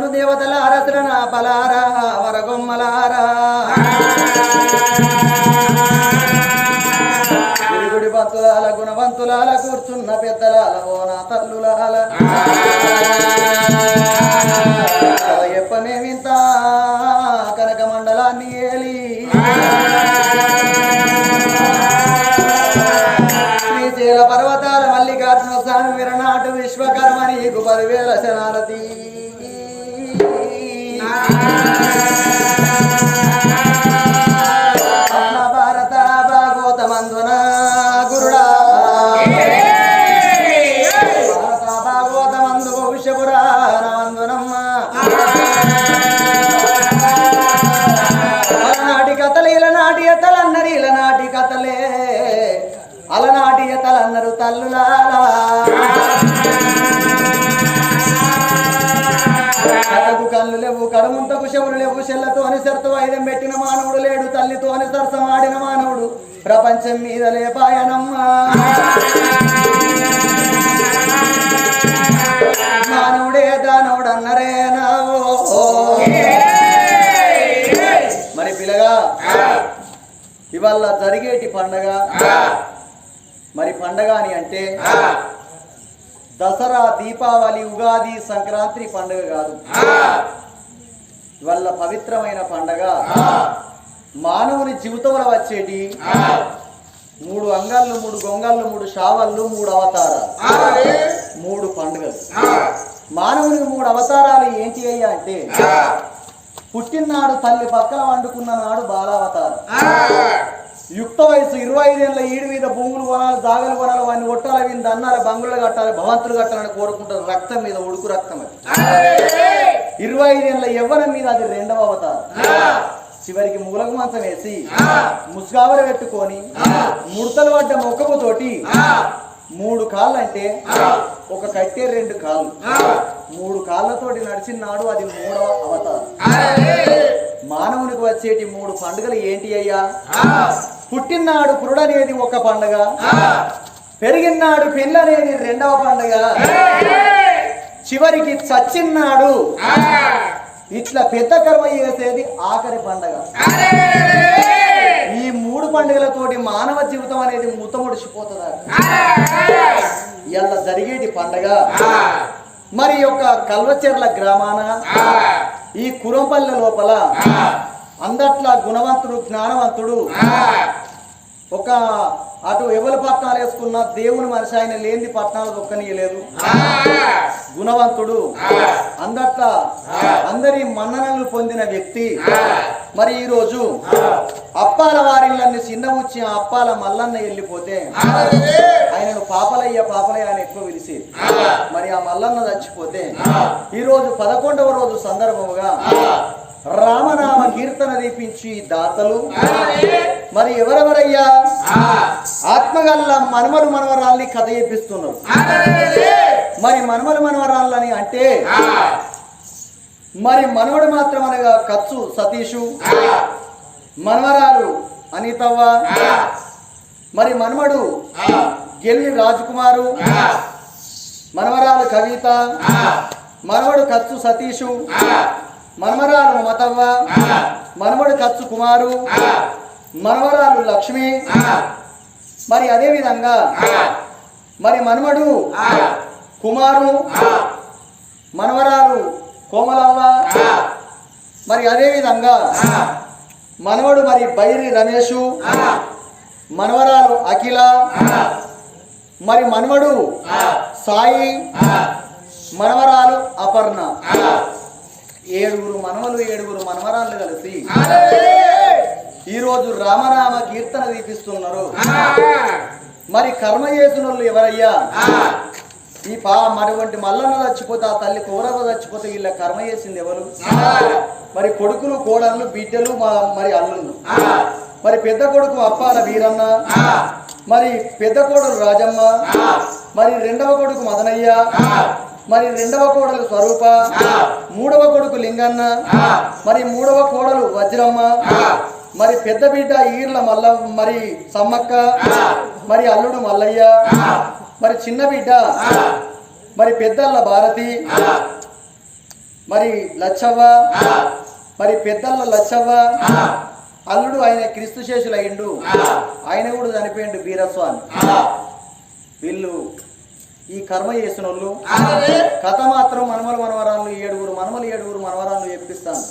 నన్ను దేవతల దేవతల నా పలారా వరగొమ్మలారా. గుడి భక్తులాల గుణవంతులాల కూర్చున్న పెద్దలాల ఓన తల్లులాల. ಬಂಧನ ప్రపంచం మీద లేపాయనమ్మా. మానవుడే దానవుడు నావో. మరి పిల్లగా ఇవాళ జరిగేటి పండగ. మరి పండగ అని అంటే దసరా దీపావళి ఉగాది సంక్రాంతి పండుగ కాదు. ఇవాళ పవిత్రమైన పండగ. మానవుని జీవితంలో వచ్చేటి? మూడు అంగాళ్ళు మూడు గొంగళ్ళు మూడు షావళ్ళు మూడు అవతారాలు. మూడు పండుగలు. మానవునికి మూడు అవతారాలు ఏంటి అయ్యా అంటే పుట్టినాడు తల్లి పక్కన వండుకున్న నాడు బాలావతారం. యుక్త వయసు ఇరవై ఐదేళ్ళ ఈడు మీద భూములు కొనాలి జాగలు కొనాలి వాడిని కొట్టాలి వీని దన్నాలి బంగులు కట్టాలి భవంతులు కట్టాలని కోరుకుంటారు రక్తం మీద ఉడుకు రక్తం అది. ఇరవై ఐదేళ్ళ యవ్వనం మీద అది రెండవ అవతారం. చివరికి మూలకు మంచం వేసి ముసుగావర పెట్టుకొని ముడతలు పడ్డ మొక్కకు తోటి మూడు కాళ్ళు అంటే ఒక కట్టే రెండు కాళ్ళు. మూడు కాళ్ళతోటి నడిచినాడు అది మూడవ అవతారం. మానవునికి వచ్చేటి మూడు పండుగలు ఏంటి అయ్యా? పుట్టినాడు పురుడనేది ఒక పండుగ. పెరిగినాడు పెళ్ళనేది రెండవ పండుగ. చివరికి చచ్చిన్నాడు. ఇట్లా పెద్ద కర్మ చేసేది ఆఖరి పండగ. ఈ మూడు పండుగలతోటి మానవ జీవితం అనేది ముతముడిచిపోతుంది ఇలా జరిగేటి పండగ. మరి యొక్క కల్వచెర్ల గ్రామాన ఈ కురంపల్లె లోపల అందట్ల గుణవంతుడు జ్ఞానవంతుడు ఒక అటు ఎవరి పట్నాలు వేసుకున్న దేవుని మనిషి ఆయన లేని పట్నాలు దొక్కనీయలేదు. గుణవంతుడు. అందట్ల అందరి మన్ననలు పొందిన వ్యక్తి. మరి ఈ రోజు అప్పాల వారిని చిన్న వచ్చి ఆ అప్పాల మల్లన్న వెళ్ళిపోతే ఆయనను పాపలయ్య పాపలయ్య అని ఎక్కువ పిలిచేది మరి ఆ మల్లన్న చచ్చిపోతే ఈ రోజు పదకొండవ రోజు సందర్భముగా రామనామ కీర్తన దీపించి దాతలు. మరి ఎవరెవరయ్యా? ఆత్మగల్ల మనమలు మనవరాల్ని కథ చెప్పిస్తున్నారు. మరి మనమలు మనవరాళ్ళని అంటే మరి మనవడు మాత్రం అనగా కచ్చు సతీషు మనవరాలు అనితవ్వ మరి మనవడు గెల్లి రాజకుమారు మనవరాలు కవిత మనవడు కచ్చు సతీషు మనవరాలు మమతవ్వ మనవడు కచ్చు కుమారు మనవరాలు లక్ష్మి మరి అదే విధంగా మరి మనవడు కుమారు మనవరాలు కోమలవ్వ మరి అదే విధంగా మనవడు మరి బైరి రమేషు మనవరాలు అఖిల మరి మనవడు సాయి మనవరాలు అపర్ణ. ఏడుగురు మనవలు ఏడుగురు మనవరాలు కలిసి ఈరోజు రామనామ కీర్తన దీపిస్తున్నారు మరి కర్మ చేసిన వాళ్ళు ఎవరయ్యా ఈ పా మటువంటి మల్లన్న చచ్చిపోతే ఆ తల్లి కౌరవ చచ్చిపోతే వీళ్ళ కర్మ చేసింది ఎవరు? మరి కొడుకులు కోడళ్ళు బిడ్డలు మరి అల్లుళ్ళు. మరి పెద్ద కొడుకు అప్పాల వీరన్న. మరి పెద్ద కోడలు రాజమ్మ. మరి రెండవ కొడుకు మదనయ్య. మరి రెండవ కోడలు స్వరూప మూడవ కొడుకు లింగన్న మరి మూడవ కోడలు వజ్రమ్మ మరి పెద్ద బిడ్డ ఈర్ల మల్ల మరి సమ్మక్క మరి అల్లుడు మల్లయ్య మరి చిన్న బిడ్డ మరి పెద్దల్ల భారతి మరి లచ్చవ్వ మరి పెద్దల్ల లచ్చవ్వ అల్లుడు ఆయన క్రీస్తు శేషులు అయిండు ఆయన కూడా చనిపోయిండు వీరస్వామి. వీళ్ళు ఈ కర్మ చేసిన వాళ్ళు కథ మాత్రం మనమల మనవరాళ్ళు ఏడుగురు మనమలు ఏడుగురు మనవరాళ్ళు చెప్పిస్తాను.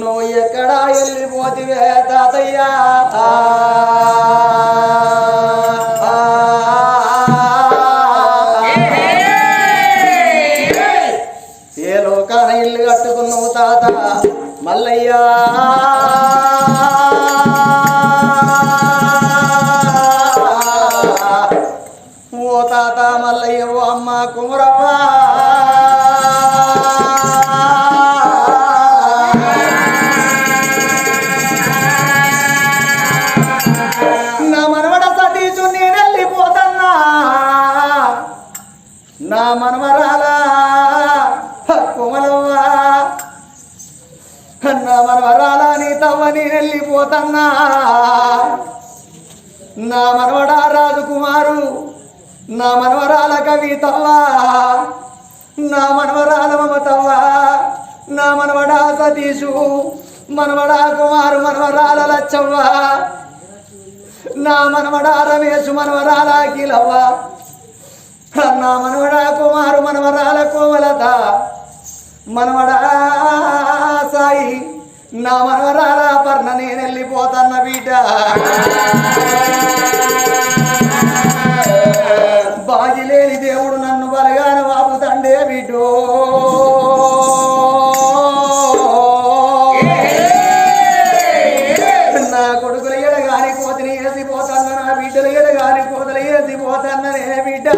నువ్వు ఎక్కడా వెళ్ళిపోతివే తాతయ్యా. కుమరవ్వ నా మనవడ సతీషు నేను వెళ్ళిపోతన్నా నా మనవరాల కుమలవ్వ. నా మనవరాల నీ తవ్వ నేను వెళ్ళిపోతన్నా నా మనవడా రాజకుమారు నా మనవరాల కవితవ్వ నా మనవరాల మమతవ్వ నా మనవడా సతీషు. మనవడా కుమారు మనవరాల లచ్చవ్వ. నా మనవడా రమేష్ మనవరాల అఖిలవ్వ. నా మనవడా కుమారు మనవరాల కోమలత. మనవడా సాయి. నా మనవరాల పర్ణ నేను వెళ్ళిపోతన్న బిడ్డ. నా కొడుకులు ఎడగాని కోతని వేసిపోతాన్న నా బిడ్డలు ఎడగాని కోతలు వేసిపోతాన్న నే బిడ్డ?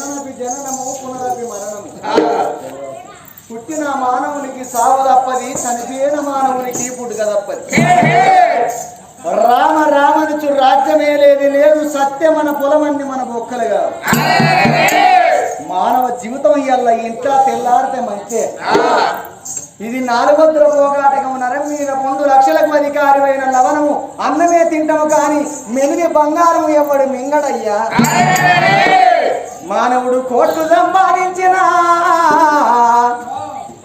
పునరపి జననము పునరపి మరణము పుట్టిన మానవునికి సావు తప్పది చనిపోయిన మానవునికి పుట్టుక తప్పది. రామ రామనుచు రాజ్యమే లేని లేదు సత్యం మన పొలమన్ని మన బొక్కలుగా మానవ జీవితం ఇయ్యాల ఇంత తెల్లారితే మంచి ఇది నాలుగొద్దుల పోగాటకం నరం మీద పొందు లక్షలకు అధికారమైన లవణము. అన్నమే తింటాము కానీ మెలిగి బంగారం ఎవడు మింగడయ్యా. మానవుడు కోట్లు సంపాదించిన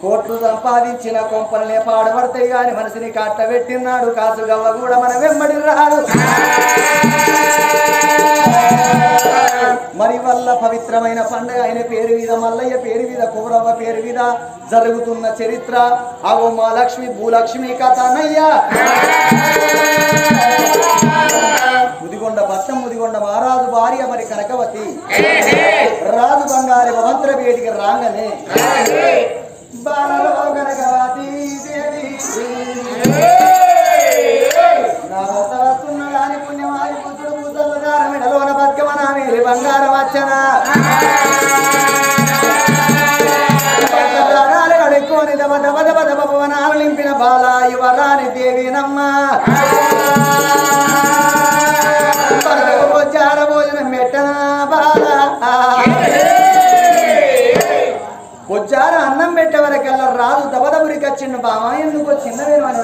కోట్లు సంపాదించిన కొంపలనే పాడబడతాయి కానీ మనిషిని కట్టబెట్టినాడు కాసుగవ్వ కూడా మన వెంబడి రాదు మరి వల్ల పవిత్రమైన పండుగ ఆయన పేరు మీద మల్లయ్య పేరు మీద కుమరవ్వ పేరు మీద జరుగుతున్న చరిత్ర. అవో మా లక్ష్మి భూలక్ష్మి కథనయ్యా. ముదిగొండ పట్టం ముదిగొండ మహారాజు భార్య మరి కనకవతి. రాజు బంగారి భవంతుల వేడికి రాగానే. బాలలో కనకవతి దేవి. పూతలగార మెడలోన బతుకమన మేలి బంగారం వచ్చన ప్రాణాలు దమ దమ దమ దమ భవనాలు నింపిన బాల యువరాని దేవినమ్మ. భర్తకు భోజనం పెట్టన బాల? వచ్చారు అన్నం పెట్టే వరకల్లా రాదు దబదబురికి వచ్చిండు బామ ఎందుకు వచ్చిందే? నేను అని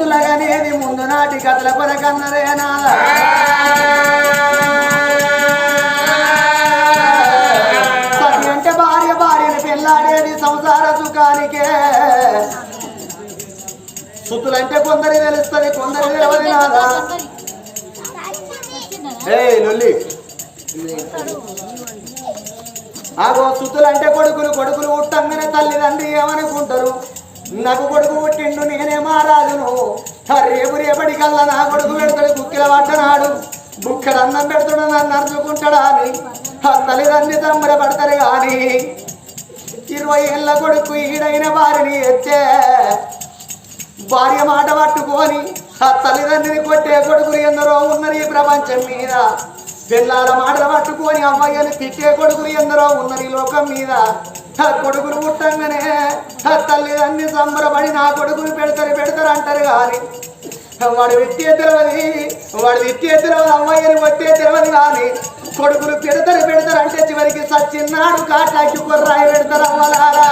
సుతులగనేది ముందు నాటి కథల కొరకన్నరే నాదా సతి అంటే భార్య భార్యని పెళ్ళాడేది సంసార సుఖానికే. సుతులంటే కొందరి తెలుస్తుంది కొందరి తెలియదు నాదా ఏయ్ లొల్లి. ఆగో సుతులంటే కొడుకులు కొడుకులు ఉట్టంగానే తల్లిదండ్రి ఏమనుకుంటారు? నాకు కొడుకు పుట్టిండు నేనే మారాదును రేపు రేపటికల్లా నా కొడుకు పెడతాడు కుక్కిల పట్టనాడు బుక్కడు అన్నం పెడుతుడు నన్ను అరుచుకుంటాడా అని తల్లిదండ్రి తమ్ముడ పడతారు కానీ ఇరవై ఏళ్ళ కొడుకు ఈడైన వారిని ఎచ్చే భార్య మాట పట్టుకొని ఆ తల్లిదండ్రిని కొట్టే కొడుకులు ఎందరో ఉన్నారు ఈ ప్రపంచం మీద. పిల్లల మాటలు పట్టుకొని అమ్మాయిని తిట్టే కొడుకులు ఎందరో ఉన్నారు ఈ లోకం మీద. కొడుకులు పుట్టంగానే ఆ తల్లిదండ్రి సంబరపడి నా కొడుకులు పెడతారు పెడతారు అంటారు కానీ వాడు విత్తే తెలవది వాడు విత్తే తెలవదు అమ్మాయిని కొట్టే తెలవదు కానీ కొడుకులు పెడతారు పెడతారు అంటే చివరికి సచ్చిన్నాడు కాటాకి కొర్రాయి పెడతారు అవ్వలారా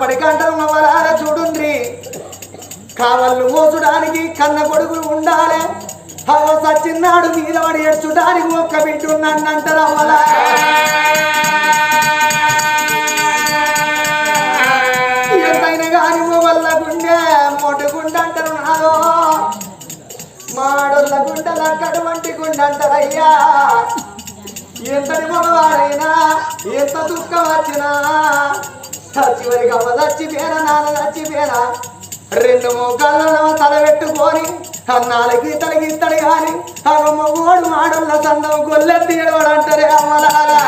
పడికంటలు నవ్వరాల చూడుండ్రి. కావళ్ళు మోసడానికి కన్న కొడుకు ఉండాలే. అవ సచ్చిన్నాడు మీద పడి ఏడ్చుడానికి ఒక్క బిడ్డ నన్నంటారు అవ్వలా ఎంతైనా కానీ వల్ల గుండె మోటు గుండె అంటారు నాలో. మాడొల్ల గుండెలు అటువంటి గుండె అంటారయ్యా ఎంతటి మగవాడైనా ఎంత దుఃఖం వచ్చినా చివరికి అమ్మ చచ్చిపోయినా నాన్న చచ్చిపోయినా రెండు మోకాళ్ళ తల పెట్టుకొని అన్నాలకి తలగిత్తడు కానీ అమ్మ ఓడు మాడల్ల సందం గొల్ల తీయడవాడు అంటారే అమ్మలాగా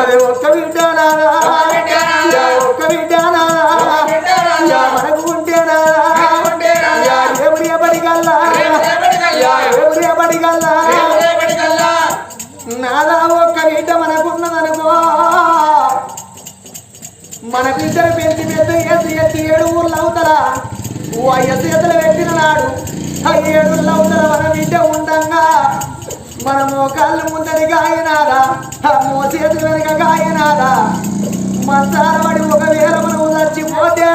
అరే ఒక్క బిడ్డ నాదా యా ఒక్క బిడ్డ మనకు అలా ఒక్క బిడ్డ మనకున్నదనుకో. మన బిడ్డను పెంచి పెద్ద ఎత్తి ఎత్తి ఏడు ఊర్లు అవుతారా వయసు ఎత్తులు పెట్టిన నాడు ఆ ఏడు అవుతారా మన బిడ్డ ఉండంగా. మన మోకాళ్ళు ముందరి గాయనారా ఆ మోసేతు వెనక గాయనాదా మంచారబడి ఒకవేళ మనము చచ్చిపోతే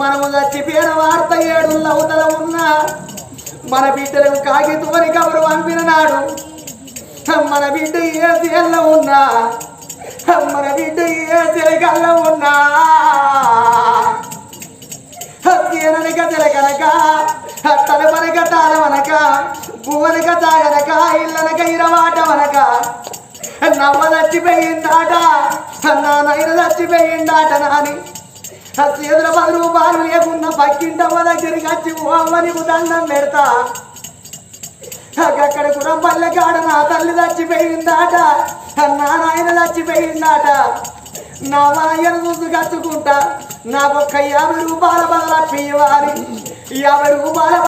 మనము చచ్చిపోయిన వార్త ఏడు అవుతల ఉన్నా. మన బిడ్డలకు కాగితమని కబరు పంపిన నాడు మన బిడ్డ ఏ తేళ్ళ ఉన్నా. మన బిడ్డ ఏ తెలకల్ల ఉన్నా. తీరనక తిరగనక తన మనక తాళవనక భువనక తాగనక ఇళ్ళనక ఇరవాట వనక. నవ్వ చచ్చిపోయిందాట నా నైన చచ్చిపోయిందాట నాని. చేతుల పది రూపాయలు లేకున్నా పక్కింటమ్మ దగ్గరికి వచ్చి ఓ అమ్మ నీకు దండం పెడతా. అక్కడ కూడా పల్లె కాడ నా తల్లి చచ్చిపోయిందాట నా నాయన చచ్చిపోయిందాట. నా నాయన చూసి కచ్చుకుంటా నాకు ఒక్క యాభై రూపాయల బదల పియ్యవారి యాభై రూపాయల